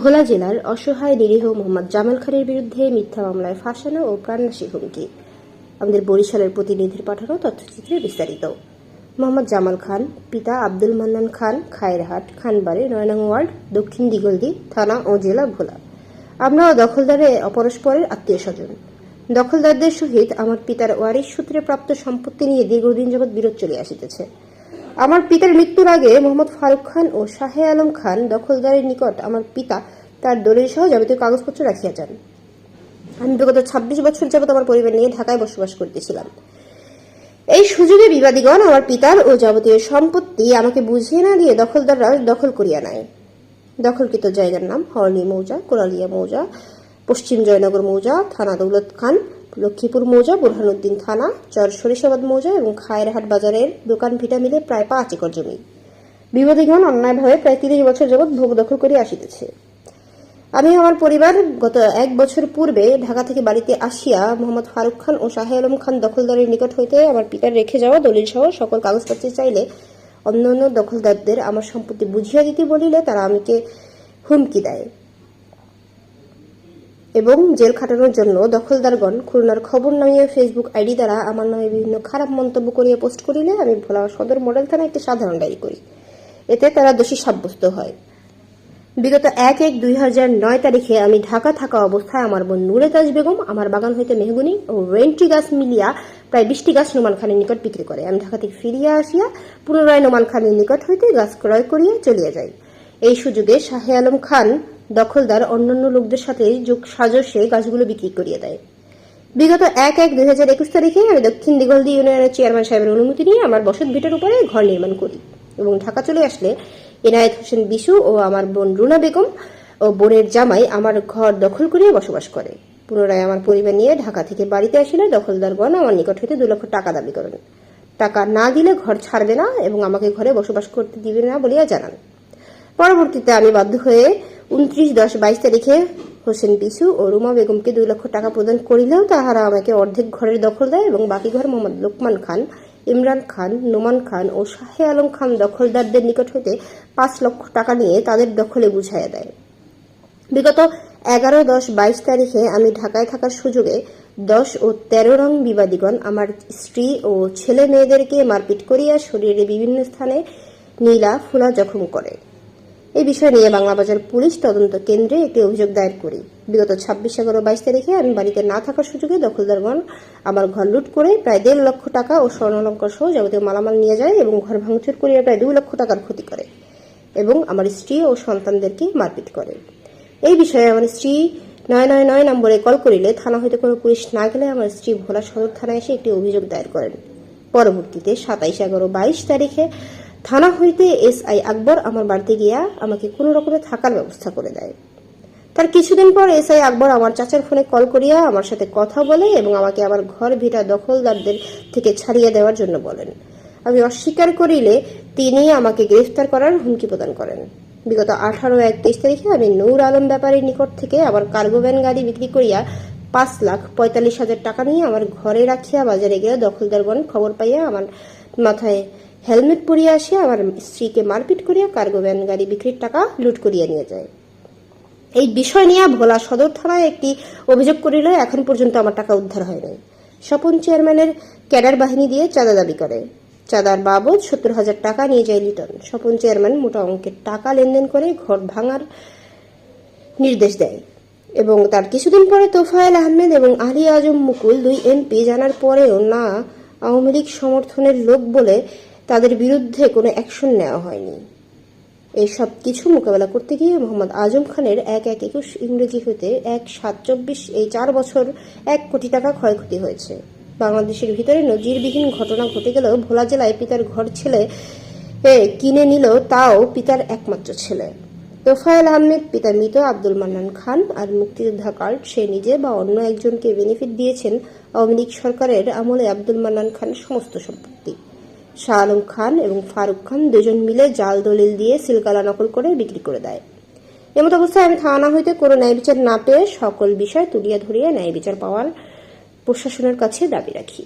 ভোলা জেলার অসহায় নিরীহ মোহাম্মদ জামাল খানের বিরুদ্ধে মিথ্যা মামলায় ফাঁসানো ও প্রাণনাশী হুমকি। আমাদের বরিশালের প্রতিনিধির পাঠানো তথ্যচিত্রে বিস্তারিত। মোহাম্মদ জামাল খান, পিতা আব্দুল মান্নান খান, খায়েরহাট, খানবাড়ি, নয়নং ওয়ার্ড, দক্ষিণ দিগলদি, থানা ও জেলা ভোলা। আমরা দখলদারে, অপরস্পরের আত্মীয় স্বজন দখলদারদের সহিত আমার পিতার ওয়ারিশ সূত্রে প্রাপ্ত সম্পত্তি নিয়ে দীর্ঘদিন যাবৎ বিরোধ চলে আসিতেছে। আমার পিতার মৃত্যুর আগে মোহাম্মদ ফারুক খান ও শাহে আলম খান দখলদারের নিকট আমার পিতা তার দলিল সহ যাবতীয় কাগজপত্র রাখিয়া যান। আমি বিগত ছাব্বিশ বছর যাবৎ আমার পরিবার নিয়ে ঢাকায় বসবাস করতেছিলাম। এই সুযোগে বিবাদীগণ আমার পিতার ও যাবতীয় সম্পত্তি আমাকে বুঝিয়ে না দিয়ে দখলদাররা দখল করিয়া নেয়। দখলকৃত জায়গার নাম হরনি মৌজা কোরালিয়া মৌজা, পশ্চিম জয়নগর মৌজা, থানা দৌলত খান লক্ষ্মীপুর মৌজা, বুরহানুদ্দিন থানা চর সরিষাবাদ মৌজা এবং খায়েরহাট বাজারের দোকান ভিটা মিলে প্রায় পাঁচ একর জমি। বিবাদীগণ অন্যায়ভাবে প্রায় তিরিশ বছর যাবৎ ভোগ দখল করে আসিতেছে। আমি আমার পরিবার গত এক বছর পূর্বে ঢাকা থেকে বাড়িতে আসিয়া মোহাম্মদ ফারুক খান ও শাহে আলম খান দখলদারের নিকট হইতে আমার পিতার রেখে যাওয়া দলিল সহ সকল কাগজপত্র চাইলে অন্য অন্য দখলদারদের আমার সম্পত্তি বুঝিয়া দিতে বলিলে তারা আমাকে হুমকি দেয়। এবং জেল খাটানোর জন্য দখলদারগণ খুলনার খবর নামিয়ে ফেসবুক আইডি দ্বারা আমার নামে বিভিন্ন খারাপ মন্তব্য করিয়া পোস্ট করিলে আমি ভোলা সদর মডেল থানায় একটি সাধারণ ডায়েরি করি। এতে তারা দোষী সাব্যস্ত হয়। বিগত এক এক দুই হাজার নয় তারিখে আমি ঢাকা থাকা অবস্থায় আমার বোন নুরেতাজ বেগম, আমার বাগান হইতে মেহগুনি ও রেন্ট্রি গাছ মিলিয়া প্রায় বিশটি গাছ নোমান খানের নিকট বিক্রি করে। আমি ঢাকা থেকে ফিরিয়া আসিয়া পুনরায় নোমান খানের নিকট হইতে গাছ ক্রয় করিয়া চলিয়া যাই। এই সুযোগে শাহে আলম খান দখলদার অন্যান্য লোকদের সাথে যোগ সাজসে গাছগুলো বিক্রি করিয়ে দেয়। বিগত এক এক দুই হাজার একুশ তারিখে আমি দক্ষিণ দিগলদি ইউনিয়নের চেয়ারম্যান সাহেবের অনুমতি নিয়ে আমার বসত ভিটার উপরে ঘর নির্মাণ করি এবং ঢাকা চলে আসলে এনায়েত হোসেন বিশু ও আমার বোন রুনা বেগম ও বোনের জামাই আমার ঘর দখল করিয়া বসবাস করে। পুনরায় আমার পরিবার নিয়ে ঢাকা থেকে বাড়িতে আসিলে দখলদারগণ আমার নিকট হইতে দু লক্ষ টাকা দাবি করেন। টাকা না দিলে ঘর ছাড়বে না এবং আমাকে ঘরে বসবাস করতে দিবে না বলিয়া জানান। পরবর্তীতে আমি বাধ্য হয়ে উনত্রিশ দশ বাইশ তারিখে হোসেন বিশু ও রুমা বেগমকে দুই লক্ষ টাকা প্রদান করিলেও তাহারা আমাকে অর্ধেক ঘরের দখল দেয় এবং বাকি ঘর মোহাম্মদ লোকমান খান, ইমরান খান, নোমান খান ও শাহে আলম খান দখলদারদের নিকট হইতে পাঁচ লক্ষ টাকা নিয়ে তাদের দখলে বুঝাইয়া দেয়। বিগত এগারো দশ বাইশ তারিখে আমি ঢাকায় থাকার সুযোগে দশ ও তেরো রং বিবাদীগণ আমার স্ত্রী ও ছেলে মেয়েদেরকে মারপিট করিয়া শরীরে বিভিন্ন স্থানে নীলা ফুলা জখম করে। এই বিষয় নিয়ে বাংলাবাজার পুলিশ তদন্ত কেন্দ্রে একটি অভিযোগ দায়ের করি। বিগত ছাব্বিশ, এগারো, বাইশ তারিখে আমি বাড়িতে না থাকার সুযোগে দখলদারগণ আমার ঘর লুট করে প্রায় দেড় লক্ষ টাকা ও স্বর্ণালঙ্কার সহ যাবতীয় মালামাল নিয়ে যায় এবং ঘর ভাঙচুর করিয়া প্রায় দুই লক্ষ টাকার ক্ষতি করে এবং আমার স্ত্রী ও সন্তানদেরকে মারপিট করে। এই বিষয়ে আমার স্ত্রী নয় নয় নয় নম্বরে কল করিলে থানা হইতে কোনো পুলিশ না গেলে আমার স্ত্রী ভোলা সদর থানায় এসে একটি অভিযোগ দায়ের করেন। পরবর্তীতে সাতাইশ, এগারো, বাইশ তারিখে থানা হইতে এস আই আকবর আমার বাড়িতে গিয়া আমাকে কোনো রকমে থাকার ব্যবস্থা করে দেয়। তার কিছুদিন পর এস আই আকবর আমার চাচার ফোনে কল করিয়া আমার সাথে কথা বলে এবং আমাকে আমার ঘর ভিটা দখলদারদের থেকে ছাড়িয়ে দেওয়ার জন্য বলেন। আমি অস্বীকার করিলে তিনি আমাকে গ্রেফতার করার হুমকি প্রদান করেন। বিগত আঠারো এক তেইশ তারিখে আমি নূর আলম ব্যাপারীর নিকট থেকে আবার কার্গো ভ্যান গাড়ি বিক্রি করিয়া পাঁচ লাখ পঁয়তাল্লিশ হাজার টাকা নিয়ে আমার ঘরে রাখিয়া বাজারে গিয়ে দখলদারগণ খবর পাইয়া আমার মাথায় হেলমেট পরিয়া আসিয়া আমার স্ত্রীকে মারপিট করিয়া কার্গো ভ্যান গাড়ি বিক্রির টাকা লুট করিয়া নিয়ে যায়। এই বিষয় নিয়ে ভোলা সদর থানায় একটি অভিযোগ করিলে, এখন পর্যন্ত আমার টাকা উদ্ধার হয় নাই। স্বপন চেয়ারম্যানের ক্যাডার বাহিনী দিয়ে চাঁদা দাবি করে। চাঁদার বাবদ সত্তর হাজার টাকা নিয়ে যায় লিটন। স্বপন চেয়ারম্যান মোটা অঙ্কের টাকা লেনদেন করে ঘর ভাঙার নির্দেশ দেয় এবং তার কিছুদিন পরে তোফায়েল আহমেদ এবং আলী আজম মুকুল দুই এমপি জানার পরেও না, আওয়ামী লীগ সমর্থনের লোক বলে তাদের বিরুদ্ধে কোনো অ্যাকশন নেওয়া হয়নি। এই সব কিছু মোকাবেলা করতে গিয়ে মোহাম্মদ আজম খানের এক এক একুশ ইংরেজি হতে এক সাত চব্বিশ এই চার বছর এক কোটি টাকা ক্ষয়ক্ষতি হয়েছে। বাংলাদেশের ভিতরে নজিরবিহীন ঘটনা ঘটে গেলেও ভোলা জেলায় পিতার ঘর ছেলে কিনে নিল তাও পিতার একমাত্র ছেলে। তোফায়েল আহমেদ, পিতা মৃত আব্দুল মান্নান খান আর মুক্তিযোদ্ধা কার্ড, সে নিজে বা অন্য একজনকে বেনিফিট দিয়েছেন আওয়ামী লীগ সরকারের আমলে আব্দুল মান্নান খান সমস্ত সম্পত্তি। শাহ আলম খান এবং ফারুক খান দুজন মিলে জাল দলিল দিয়ে সিলকালা নকল করে বিক্রি করে দেয়। এমত অবস্থায় আমি থানা হইতে কোনো ন্যায় বিচার না পেয়ে সকল বিষয় তুলিয়া ধরিয়া ন্যায় বিচার পাওয়ার প্রশাসনের কাছে দাবি রাখি।